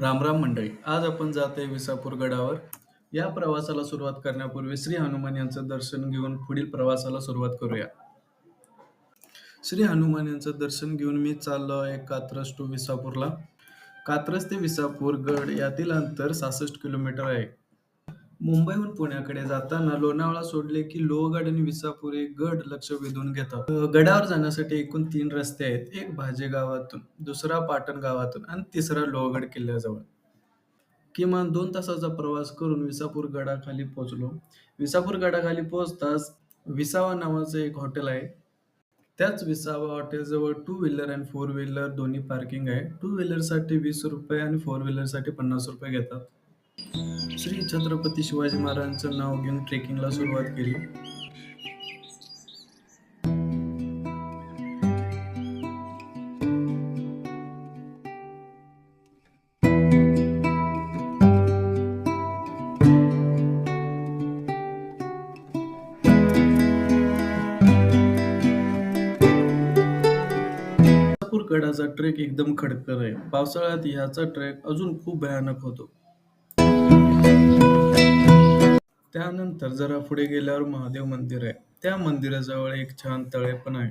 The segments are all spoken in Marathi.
रामराम मंडळी. आज आपण जात आहे विसापूर गडावर. या प्रवासाला सुरुवात करण्यापूर्वी श्री हनुमान यांचं दर्शन घेऊन पुढील प्रवासाला सुरुवात करूया. श्री हनुमान यांचं दर्शन घेऊन मी चाललो आहे कात्रज टू विसापूरला. कात्रज ते विसापूर गड यातील अंतर सहासष्ट किलोमीटर आहे. मुंबईहून पुण्याकडे जाताना लोणावळा सोडले की लोहगड आणि विसापूर हे गड लक्ष वेधून घेतात. अ, गडावर जाण्यासाठी एकूण तीन रस्ते आहेत. एक भाजे गावातून दुसरा पाटण गावातून आणि तिसरा लोहगड किल्ल्याजवळ. किमान दोन तासाचा प्रवास करून विसापूर गडाखाली पोहोचलो. विसापूर गडाखाली पोहोचताच विसावा नावाचं एक हॉटेल आहे. त्याच विसावा हॉटेलजवळ टू व्हीलर आणि फोर व्हीलर दोन्ही पार्किंग आहे. टू व्हीलरसाठी वीस रुपये आणि फोर व्हीलरसाठी पन्नास रुपये घेतात. श्री छत्रपती शिवाजी महाराजांचं नाव घेऊन ट्रेकिंगला सुरुवात केली. गडाचा ट्रेक एकदम खडकर आहे. पावसाळ्यात ह्याचा ट्रेक अजून खूप भयानक होतो. त्यानंतर जरा पुढे गेल्यावर महादेव मंदिर आहे. त्या मंदिराजवळ एक छान तळे पण आहे.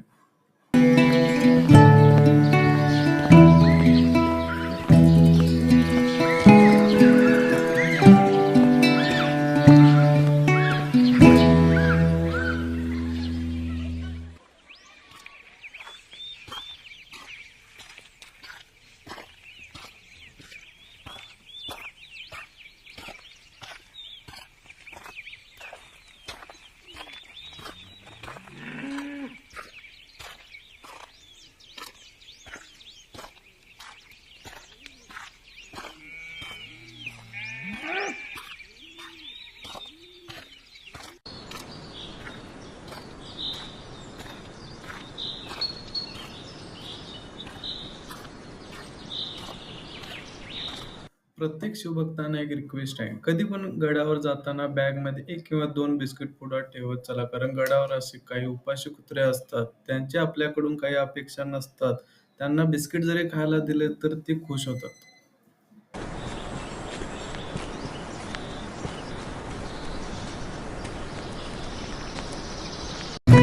प्रत्येक शिवभक्तांना एक रिक्वेस्ट आहे. कधी पण गडावर जाताना बॅगमध्ये एक किंवा दोन बिस्किट पुढे ठेवत चला. कारण गडावर असे काही उपाशी कुत्रे असतात. त्यांची आपल्याकडून काही अपेक्षा नसतात. त्यांना बिस्किट जरी खायला दिले तर ते खुश होतात.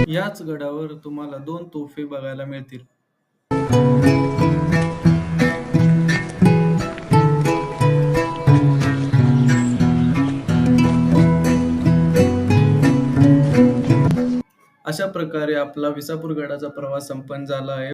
याच गडावर तुम्हाला दोन तोफे बघायला मिळतील. अशा प्रकारे आपला विसापूर गडाचा प्रवास संपन्न झाला आहे.